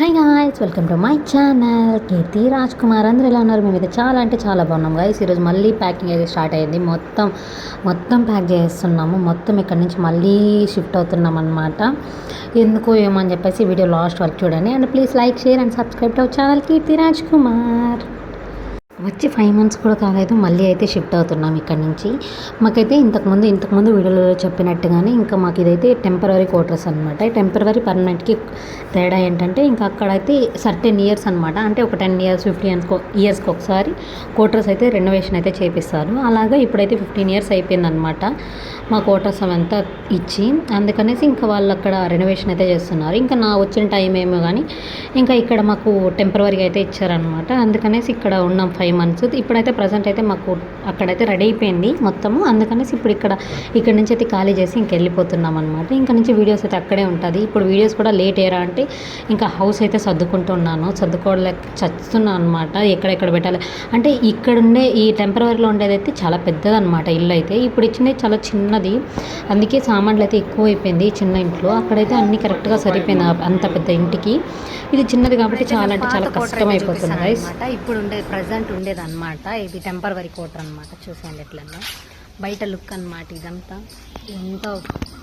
Hi guys welcome to my channel Keerthi Raj Kumar అందరూ ఎలా ఉన్నారు? మేము చాలా అంటే చాలా బాగున్నాం గాయస్ ఈరోజు మళ్ళీ ప్యాకింగ్ అయితే స్టార్ట్ అయ్యింది మొత్తం మొత్తం ప్యాక్ చేస్తున్నాము. మొత్తం ఇక్కడ నుంచి మళ్ళీ షిఫ్ట్ అవుతున్నాం అనమాట ఏమో అని చెప్పేసి వీడియో లాస్ట్ వరకు చూడండి. And please like share and subscribe to our channel Keerthi Raj Kumar వచ్చి ఫైవ్ మంత్స్ కూడా కాలేదు. మళ్ళీ అయితే షిఫ్ట్ అవుతున్నాం ఇక్కడ నుంచి. మాకైతే ఇంతకుముందు ఇంతకుముందు వీడియోలో చెప్పినట్టుగానే ఇంకా మాకు ఇదైతే టెంపరీ క్వార్టర్స్ అనమాట టెంపరీ పర్మనెంట్కి తేడా ఏంటంటే ఇంకా అక్కడైతే సర్టెన్ ఇయర్స్ అనమాట అంటే ఒక టెన్ ఇయర్స్ ఫిఫ్టీన్ ఇయర్స్కి ఒకసారి క్వార్టర్స్ అయితే రెనోవేషన్ అయితే చేపిస్తారు. అలాగా ఇప్పుడైతే ఫిఫ్టీన్ ఇయర్స్ అయిపోయిందనమాట మా క్వార్టర్స్ అవంతా ఇచ్చి. అందుకనేసి ఇంకా వాళ్ళు అక్కడ రెనోవేషన్ అయితే చేస్తున్నారు. ఇంకా నా వచ్చిన టైం ఏమో కానీ ఇంకా ఇక్కడ మాకు టెంపరీగా అయితే ఇచ్చారనమాట అందుకనేసి ఇక్కడ ఉన్నాం ఫైవ్ మంత్స్. ఇప్పుడైతే ప్రజెంట్ అయితే మాకు అక్కడైతే రెడీ అయిపోయింది మొత్తము. అందుకనేసి ఇప్పుడు ఇక్కడ ఇక్కడ నుంచి అయితే ఖాళీ చేసి ఇంక వెళ్ళిపోతున్నాం అనమాట ఇంకా నుంచి వీడియోస్ అయితే అక్కడే ఉంటుంది. ఇప్పుడు వీడియోస్ కూడా లేట్ అయ్యారా అంటే ఇంకా హౌస్ అయితే సర్దుకుంటున్నాను. సర్దుకోవలేక చస్తున్నాను అనమాట ఎక్కడెక్కడ పెట్టాలి? అంటే ఇక్కడ ఉండే ఈ టెంపరీలో ఉండేది అయితే చాలా పెద్దదన్నమాట ఇల్లు అయితే. ఇప్పుడు ఇచ్చినది చాలా చిన్నది. అందుకే సామాన్లు అయితే ఎక్కువ అయిపోయింది చిన్న ఇంట్లో. అక్కడైతే అన్ని కరెక్ట్గా సరిపోయింది అంత పెద్ద ఇంటికి. ఇది చిన్నది కాబట్టి చాలా అంటే చాలా కష్టం అయిపోతుంది. ఇప్పుడు ఉండేది ప్రజెంట్ ఉండేది అనమాట ఇది టెంపరీ కోటర్ అనమాట చూసేయండి ఎట్లన్నా బయట లుక్ అనమాట ఇదంతా. ఎంతో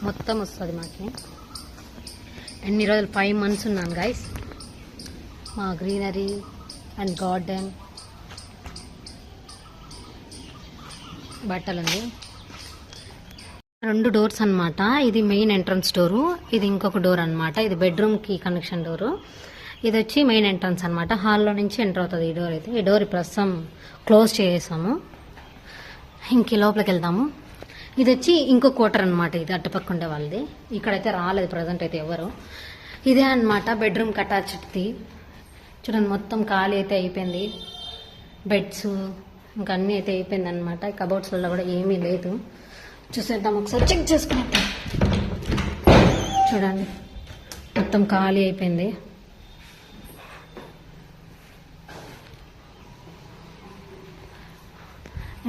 మొత్తం వస్తుంది మాకి. ఎన్ని రోజులు ఫైవ్ మంత్స్ ఉన్నాను గైస్ మా గ్రీనరీ అండ్ గార్డెన్. బట్టలుంది రెండు డోర్స్ అన్నమాట. ఇది మెయిన్ ఎంట్రన్స్ డోరు. ఇది ఇంకొక డోర్ అన్నమాట. ఇది బెడ్రూమ్కి కనెక్షన్ డోరు. ఇది వచ్చి మెయిన్ ఎంట్రన్స్ అనమాట హాల్లో నుంచి ఎంటర్ అవుతుంది ఈ డోర్ అయితే. ఈ డోర్ ప్రస్తుతం క్లోజ్ చేసేసాము. ఇంక లోపలికి వెళ్దాము. ఇది వచ్చి ఇంకో క్వార్టర్ అనమాట ఇది అటుపక్క ఉండే వాళ్ళది. ఇక్కడైతే రాలేదు ప్రజెంట్ అయితే ఎవరు. ఇదే అన్నమాట బెడ్రూమ్ అటాచ్డ్ది చూడండి మొత్తం ఖాళీ అయితే అయిపోయింది. బెడ్స్ ఇంకా అన్నీ అయితే అయిపోయింది అనమాట కబోర్డ్స్లలో కూడా ఏమీ లేదు. చూసేద్దాం ఒకసారి. చెక్ చేసుకునేద్దాం చూడండి మొత్తం ఖాళీ అయిపోయింది.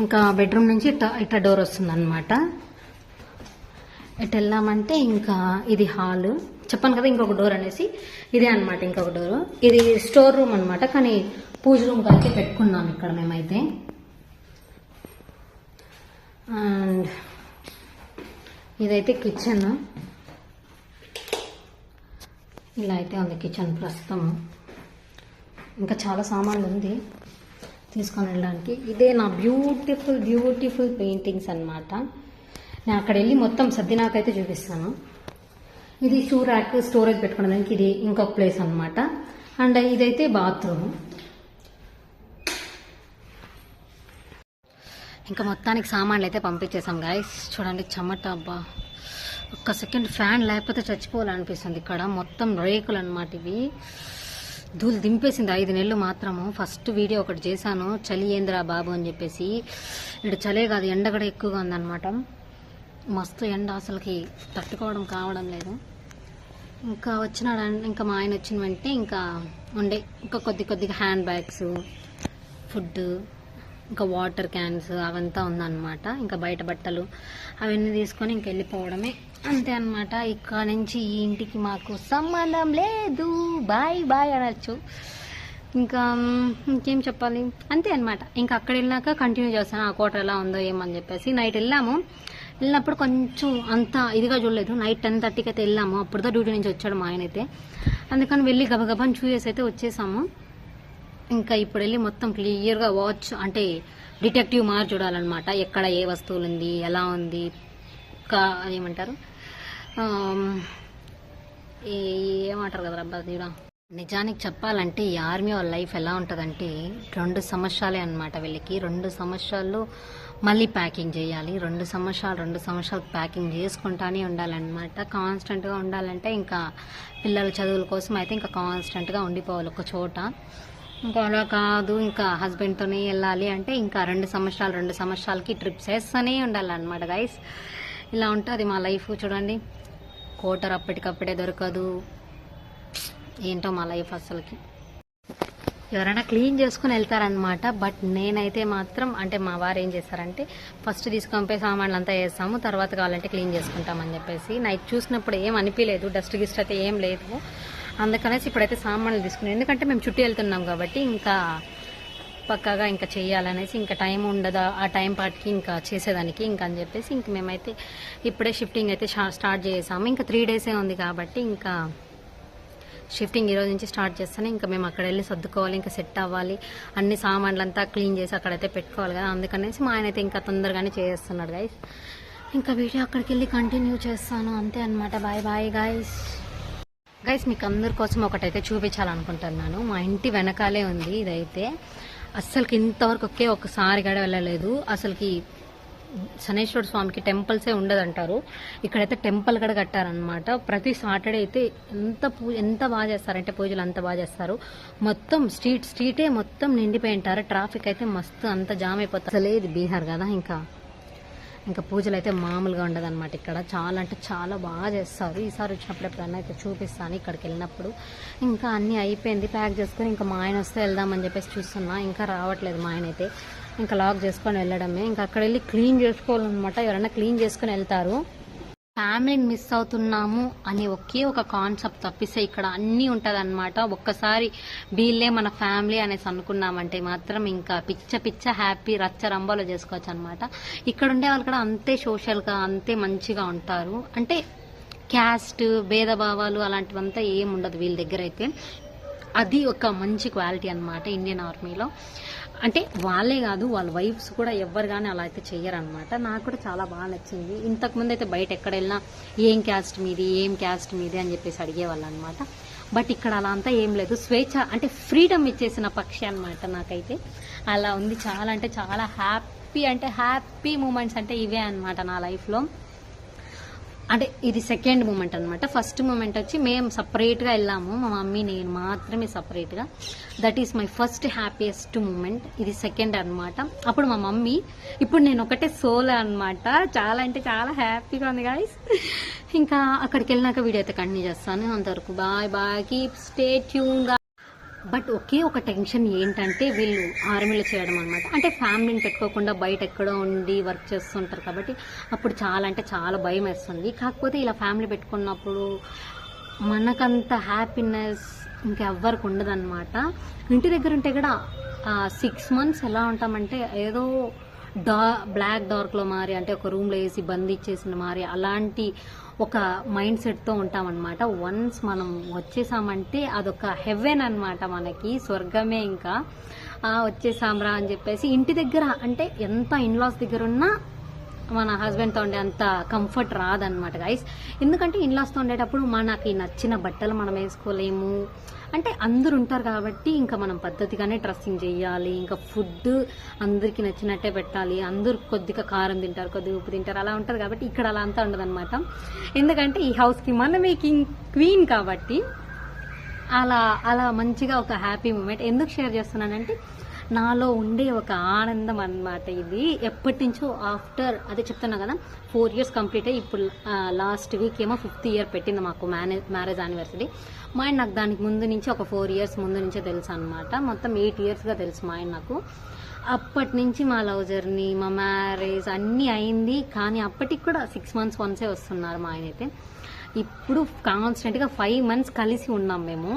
ఇంకా బెడ్రూమ్ నుంచి ఇట్లా ఇట్లా డోర్ వస్తుంది అనమాట ఎటు వెళ్ళామంటే ఇంకా ఇది హాల్ చెప్పాను కదా ఇంకొక డోర్ అనేసి. ఇదే అన్నమాట ఇంకొక డోర్ ఇది స్టోర్ రూమ్ అన్నమాట కానీ పూజ రూమ్ కలిపి పెట్టుకున్నాం ఇక్కడ మేమైతే. అండ్ ఇదైతే కిచెన్ ఇలా అయితే ఉంది కిచెన్ ప్రస్తుతం. ఇంకా చాలా సామాన్లు ఉంది. తీసుకొని వెళ్ళడానికి. ఇదే నా బ్యూటిఫుల్ బ్యూటిఫుల్ పెయింటింగ్స్ అన్నమాట. నేను అక్కడ వెళ్ళి మొత్తం సర్దినాకైతే చూపిస్తాను. ఇది షూ ర్యాక్ స్టోరేజ్ పెట్టుకోవడానికి ఇది ఇంకొక ప్లేస్ అన్నమాట. అండ్ ఇదైతే బాత్రూమ్ ఇంకా మొత్తానికి సామాన్లు అయితే పంపించేసాం గాయస్ చూడండి చెమట అబ్బా. ఒక్క సెకండ్ ఫ్యాన్ లేకపోతే చచ్చిపోవాలనిపిస్తుంది ఇక్కడ. మొత్తం రేకులు అనమాట ఇవి. ధూళి దింపేసింది ఐదు నెలలు మాత్రము. ఫస్ట్ వీడియో ఒకటి చేశాను. చలి ఏందిరా బాబు అని చెప్పేసి. ఇటు చలే కాదు ఎండ కూడా ఎక్కువగా ఉందన్నమాట. మస్తు ఎండ అసలుకి తట్టుకోవడం కావడం లేదు. ఇంకా వచ్చినాడు ఇంకా మా ఆయన వచ్చిన వెంటనే ఇంకా ఉండే. ఇంకా కొద్ది కొద్దిగా హ్యాండ్ బ్యాగ్స్ ఫుడ్ ఇంకా వాటర్ క్యాన్స్ అవంతా ఉందన్నమాట. ఇంకా బయట బట్టలు అవన్నీ తీసుకొని ఇంక వెళ్ళిపోవడమే. అంతే అనమాట ఇక్కడ నుంచి ఈ ఇంటికి మాకు సంబంధం లేదు. బాయ్ బాయ్ అనొచ్చు. ఇంకా ఇంకేం చెప్పాలి? అంతే అనమాట ఇంకా అక్కడ వెళ్ళాక కంటిన్యూ చేస్తాను. ఆ కోట ఎలా ఉందో ఏమని చెప్పేసి. నైట్ వెళ్ళాము. వెళ్ళినప్పుడు కొంచెం అంత ఇదిగా చూడలేదు. నైట్ టెన్ థర్టీకి అయితే వెళ్ళాము. అప్పుడుతో డ్యూటీ నుంచి వచ్చాడు మా ఆయన అయితే. అందుకని వెళ్ళి గబగబాని చూసేసి అయితే వచ్చేసాము. ఇంకా ఇప్పుడు వెళ్ళి మొత్తం క్లియర్గా వాచ్ అంటే డిటెక్టివ్ మార్ చూడాలన్నమాట. ఎక్కడ ఏ వస్తువులు ఉంది ఎలా ఉంది కా ఏమంటారు ఏమంటారు కదా అబ్బా తీరా నిజానికి చెప్పాలంటే ఈ ఆర్మీ వాళ్ళ లైఫ్ ఎలా ఉంటుందంటే రెండు సంవత్సరాలే అనమాట వీళ్ళకి. రెండు సంవత్సరాలు మళ్ళీ ప్యాకింగ్ చేయాలి. రెండు సంవత్సరాలు రెండు సంవత్సరాలు ప్యాకింగ్ చేసుకుంటానే ఉండాలన్నమాట. కాన్స్టెంట్గా ఉండాలంటే ఇంకా పిల్లల చదువుల కోసం అయితే ఇంకా కాన్స్టెంట్గా ఉండిపోవాలి ఒక చోట. ఇంకా అలా కాదు ఇంకా హస్బెండ్తోనే వెళ్ళాలి అంటే ఇంకా రెండు సంవత్సరాలు రెండు సంవత్సరాలకి ట్రిప్స్ వేస్తూనే ఉండాలన్నమాట గైస్ ఇలా ఉంటుంది మా లైఫ్ చూడండి. కోటర్ అప్పటికప్పుడే దొరకదు. ఏంటో మా లైఫ్ అసలుకి. ఎవరైనా క్లీన్ చేసుకుని వెళ్తారనమాట బట్ నేనైతే మాత్రం అంటే మా వారు ఏం చేస్తారంటే ఫస్ట్ తీసుకొని పోయి సామాన్లు అంతా వేస్తాము తర్వాత కావాలంటే క్లీన్ చేసుకుంటామని చెప్పేసి. నైట్ చూసినప్పుడు ఏం అనిపించలేదు డస్ట్ గిస్ట్ అయితే ఏం లేదు. అందుకనేసి ఇప్పుడైతే సామాన్లు తీసుకున్నాం. ఎందుకంటే మేము చుట్టూ వెళ్తున్నాం కాబట్టి ఇంకా పక్కాగా ఇంకా చేయాలనేసి ఇంకా టైం ఉండదా ఆ టైం పాటికి ఇంకా చేసేదానికి ఇంకా అని చెప్పేసి ఇంక మేమైతే ఇప్పుడే షిఫ్టింగ్ అయితే స్టార్ట్ చేసాము. ఇంకా త్రీ డేసే ఉంది కాబట్టి ఇంకా షిఫ్టింగ్ ఈరోజు నుంచి స్టార్ట్ చేస్తాను. ఇంకా మేము అక్కడ వెళ్ళి సర్దుకోవాలి ఇంకా సెట్ అవ్వాలి. అన్ని సామాన్లు అంతా క్లీన్ చేసి అక్కడైతే పెట్టుకోవాలి కదా అందుకనేసి మా ఆయన అయితే ఇంకా తొందరగానే చేస్తున్నాడు గైస్ ఇంకా వీడియో అక్కడికి వెళ్ళి కంటిన్యూ చేస్తాను. అంతే అనమాట బాయ్ బాయ్ గైస్ గైస్ మీకు అందరి కోసం ఒకటైతే చూపించాలనుకుంటున్నాను. మా ఇంటి వెనకాలే ఉంది ఇదైతే. అస్సలకి ఇంతవరకు ఒకే ఒకసారి కూడా వెళ్ళలేదు. అసలుకి శనేశ్వర స్వామికి టెంపుల్సే ఉండదంటారు. ఇక్కడైతే టెంపుల్ కూడా కట్టారనమాట ప్రతి సాటర్డే అయితే ఎంత పూజ ఎంత బాగా చేస్తారంటే పూజలు అంత బాగా చేస్తారు. మొత్తం స్ట్రీట్ స్ట్రీటే మొత్తం నిండిపోయి ఉంటారు. ట్రాఫిక్ అయితే మస్తు అంత జామ్ అయిపోతుంది. అసలే ఇది బీహార్ కదా ఇంకా. ఇంకా పూజలు అయితే మామూలుగా ఉండదన్నమాట ఇక్కడ. చాలా అంటే చాలా బాగా చేస్తారు. ఈసారి వచ్చినప్పుడు ఎప్పుడన్నా అయితే చూపిస్తాను ఇక్కడికి వెళ్ళినప్పుడు. ఇంకా అన్నీ అయిపోయింది. ప్యాక్ చేసుకొని ఇంకా మా ఆయన వస్తే వెళ్దామని చెప్పేసి చూస్తున్నా. ఇంకా రావట్లేదు మా ఆయన అయితే. ఇంకా లాక్ చేసుకొని వెళ్ళడమే. ఇంకా అక్కడ వెళ్ళి క్లీన్ చేసుకోవాలన్నమాట. ఎవరైనా క్లీన్ చేసుకొని వెళ్తారు. ఫ్యామిలీని మిస్ అవుతున్నాము అనే ఒకే ఒక కాన్సెప్ట్ తప్పిస్తే ఇక్కడ అన్నీ ఉంటుంది ఒక్కసారి వీళ్ళే మన ఫ్యామిలీ అనేసి అనుకున్నామంటే మాత్రం ఇంకా పిచ్చ పిచ్చ హ్యాపీ రచ్చ రంబాలో చేసుకోవచ్చు అనమాట ఇక్కడ ఉండే వాళ్ళు కూడా అంతే సోషల్గా అంతే మంచిగా ఉంటారు. అంటే క్యాస్ట్ భేదభావాలు అలాంటివంతా ఏం ఉండదు వీళ్ళ దగ్గర అయితే. అది ఒక మంచి క్వాలిటీ అనమాట ఇండియన్ ఆర్మీలో. అంటే వాళ్ళే కాదు వాళ్ళ వైఫ్స్ కూడా ఎవరు కానీ అలా అయితే చెయ్యరనమాట నాకు కూడా చాలా బాగా నచ్చింది. ఇంతకుముందు అయితే బయట ఎక్కడ వెళ్ళినా ఏం క్యాస్ట్ మీది ఏం క్యాస్ట్ మీది అని చెప్పేసి అడిగేవాళ్ళు అనమాట బట్ ఇక్కడ అలా అంతా ఏం లేదు. స్వేచ్ఛ అంటే ఫ్రీడమ్ ఇచ్చేసిన పక్షి అనమాట నాకైతే. అలా ఉంది. చాలా అంటే చాలా హ్యాపీ అంటే హ్యాపీ మూమెంట్స్ అంటే ఇవే అనమాట నా లైఫ్లో అంటే ఇది సెకండ్ మూమెంట్ అనమాట ఫస్ట్ మూమెంట్ వచ్చి మేము సపరేట్గా వెళ్ళాము. మా మమ్మీ నేను మాత్రమే సపరేట్గా that is my first happiest moment ఇది సెకండ్ అన్నమాట. అప్పుడు మా మమ్మీ ఇప్పుడు నేను ఒకటే సోలో అన్నమాట. చాలా అంటే చాలా హ్యాపీగా ఉంది గాయస్ ఇంకా అక్కడికి వెళ్ళినాక వీడియో అయితే కంటిన్యూ చేస్తాను. అంతవరకు bye bye keep stay tune but ఒకే ఒక టెన్షన్ ఏంటంటే వీళ్ళు ఆర్మీలో చేయడం అనమాట అంటే ఫ్యామిలీని పెట్టుకోకుండా బయట ఎక్కడో ఉండి వర్క్ చేస్తుంటారు కాబట్టి అప్పుడు చాలా అంటే చాలా భయం వేస్తుంది. కాకపోతే ఇలా ఫ్యామిలీ పెట్టుకున్నప్పుడు మనకంత హ్యాపీనెస్ ఇంకెవ్వరికి ఉండదన్నమాట. ఇంటి దగ్గర ఉంటే కూడా సిక్స్ మంత్స్ ఎలా ఉంటామంటే ఏదో డా బ్లాక్ డార్క్లో మారి అంటే ఒక రూమ్లో వేసి బంద్ ఇచ్చేసిన మారి అలాంటి ఒక మైండ్ సెట్తో ఉంటామన్నమాట. వన్స్ మనం వచ్చేసామంటే అదొక హెవెన్ అనమాట మనకి స్వర్గమే ఇంకా. వచ్చేసాంరా అని చెప్పేసి ఇంటి దగ్గర అంటే ఎంత ఇన్లాస్ దగ్గర ఉన్నా మన హస్బెండ్తో ఉండే అంత కంఫర్ట్ రాదనమాట గైస్ ఎందుకంటే ఇన్లాస్తో ఉండేటప్పుడు మనకి నచ్చిన బట్టలు మనం వేసుకోలేము. అంటే అందరు ఉంటారు కాబట్టి ఇంకా మనం పద్ధతిగానే డ్రెస్సింగ్ చేయాలి ఇంకా ఫుడ్ అందరికీ నచ్చినట్టే పెట్టాలి. అందరు కొద్దిగా కారం తింటారు కొద్దిగా ఉప్పు తింటారు అలా ఉంటుంది కాబట్టి ఇక్కడ అలా అంతా ఉండదన్నమాట. ఎందుకంటే ఈ హౌస్కి మనమే కింగ్ క్వీన్ కాబట్టి అలా అలా మంచిగా ఒక హ్యాపీ మూమెంట్ ఎందుకు షేర్ చేస్తున్నానంటే నాలో ఉండే ఒక ఆనందం అన్నమాట ఇది. ఎప్పటి నుంచో ఆఫ్టర్ అదే చెప్తున్నా కదా ఫోర్ ఇయర్స్ కంప్లీట్ అయ్యి ఇప్పుడు లాస్ట్ వీక్ ఏమో ఫిఫ్త్ ఇయర్ పెట్టింది మాకు మ్యారేజ్ మ్యారేజ్ యానివర్సరీ. మా ఆయన నాకు దానికి ముందు నుంచి ఒక ఫోర్ ఇయర్స్ ముందు నుంచే తెలుసు అనమాట మొత్తం ఎయిట్ ఇయర్స్గా తెలుసు మా ఆయన నాకు. అప్పటి నుంచి మా లవ్ జర్నీ మా మ్యారేజ్ అన్నీ అయింది. కానీ అప్పటికి కూడా సిక్స్ మంత్స్ వన్సే వస్తున్నారు మా ఆయన అయితే. ఇప్పుడు కాన్స్టెంట్గా ఫైవ్ మంత్స్ కలిసి ఉన్నాం మేము.